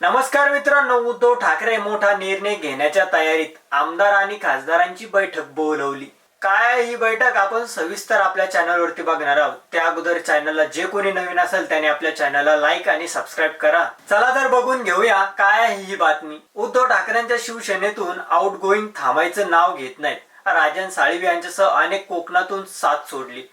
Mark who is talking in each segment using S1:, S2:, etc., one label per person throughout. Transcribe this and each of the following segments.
S1: नमस्कार मित्रांनो उद्धव ठाकरे मोठा निर्णय घेण्याच्या तयारीत आमदार आणि खासदारांची बैठक बोलवली. काय ही बैठक आपण सविस्तर आपल्या चॅनलवरती बघणार आहोत. त्या अगोदर चॅनलला जे कोणी नवीन असेल त्याने आपल्या चॅनलला लाईक आणि सबस्क्राईब करा. चला तर बघून घेऊया काय आहे ही बातमी. उद्धव ठाकरेंच्या शिवसेनेतून आउट गोईंग थांबायचं नाव घेत नाहीत. राजन साळवी यांच्यासह अनेक कोकणातून साथ सोडली.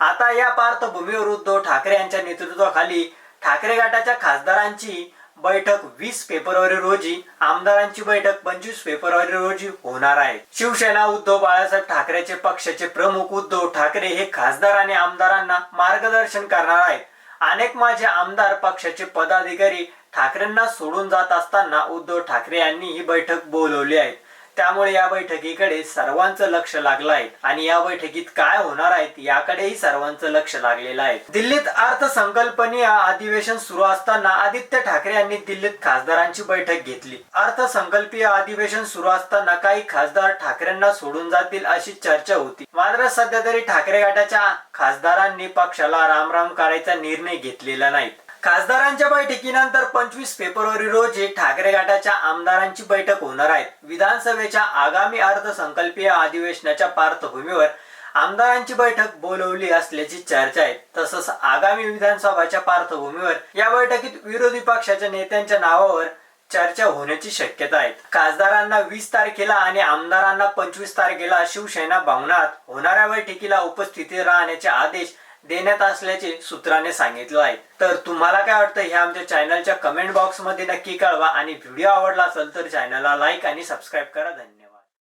S1: आता या पार्श्वभूमीवर उद्धव ठाकरे यांच्या नेतृत्वाखाली ठाकरे गटाच्या खासदारांची बैठक वीस फेब्रुवारी रोजी आमदारांची बैठक पंचवीस फेब्रुवारी रोजी होणार आहे. शिवसेना उद्धव बाळासाहेब ठाकरेचे पक्षाचे प्रमुख उद्धव ठाकरे हे खासदार आणि आमदारांना मार्गदर्शन करणार आहेत. अनेक माझे आमदार पक्षाचे पदाधिकारी ठाकरेंना सोडून जात असताना उद्धव ठाकरे यांनी ही बैठक बोलवली आहे. त्यामुळे या बैठकीकडे सर्वांचं लक्ष लागलं आहे. आणि या बैठकीत काय होणार आहेत याकडेही सर्वांचं लक्ष लागलेलं आहे. दिल्लीत अर्थसंकल्पनीय अधिवेशन सुरू असताना आदित्य ठाकरे यांनी दिल्लीत खासदारांची बैठक घेतली. अर्थसंकल्पीय अधिवेशन सुरू असताना काही खासदार ठाकरेंना सोडून जातील अशी चर्चा होती. मात्र सध्या तरी ठाकरे गटाच्या खासदारांनी पक्षाला रामराम करायचा निर्णय घेतलेला नाही. खासदारांच्या बैठकीनंतर पंचवीस फेब्रुवारी रोजी ठाकरे गटाच्या आमदारांची बैठक होणार आहे. विधानसभेच्या आगामी अर्थसंकल्पीय अधिवेशनाच्या पार्श्वभूमीवर आमदारांची बैठक बोलवली असल्याची चर्चा आहे. तसंच आगामी विधानसभाच्या पार्श्वभूमीवर या बैठकीत विरोधी पक्षाच्या नेत्यांच्या नावावर चर्चा होण्याची शक्यता आहे. खासदारांना वीस तारखेला आणि आमदारांना पंचवीस तारखेला शिवसेना भवनात होणाऱ्या बैठकीला उपस्थिती राहण्याचे आदेश देण्यात असल्याचे सूत्राने सांगितलं आहे. तर तुम्हाला काय वाटतं? हे आमच्या चॅनलच्या कमेंट बॉक्समध्ये नक्की कळवा. आणि व्हिडिओ आवडला असेल तर चॅनलला लाईक आणि सबस्क्राईब करा. धन्यवाद.